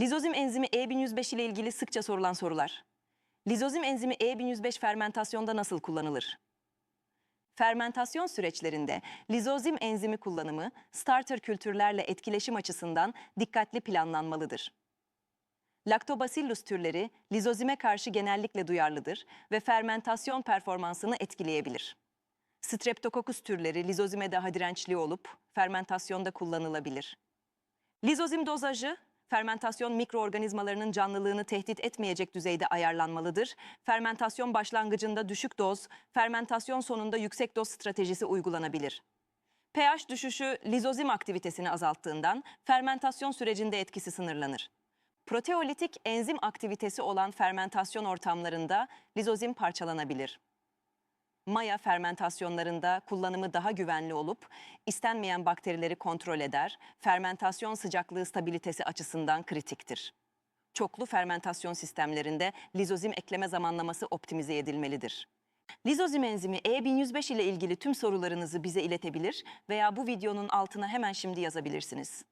Lizozim enzimi E1105 ile ilgili sıkça sorulan sorular. Lizozim enzimi E1105 fermentasyonda nasıl kullanılır? Fermentasyon süreçlerinde lizozim enzimi kullanımı starter kültürlerle etkileşim açısından dikkatli planlanmalıdır. Lactobacillus türleri lizozime karşı genellikle duyarlıdır ve fermentasyon performansını etkileyebilir. Streptokokus türleri lizozime daha dirençli olup fermentasyonda kullanılabilir. Lizozim dozajı fermentasyon mikroorganizmalarının canlılığını tehdit etmeyecek düzeyde ayarlanmalıdır. Fermentasyon başlangıcında düşük doz, fermentasyon sonunda yüksek doz stratejisi uygulanabilir. pH düşüşü lizozim aktivitesini azalttığından fermentasyon sürecinde etkisi sınırlanır. Proteolitik enzim aktivitesi olan fermentasyon ortamlarında lizozim parçalanabilir. Maya fermentasyonlarında kullanımı daha güvenli olup istenmeyen bakterileri kontrol eder, fermentasyon sıcaklığı stabilitesi açısından kritiktir. Çoklu fermentasyon sistemlerinde lizozim ekleme zamanlaması optimize edilmelidir. Lizozim enzimi E1105 ile ilgili tüm sorularınızı bize iletebilir veya bu videonun altına hemen şimdi yazabilirsiniz.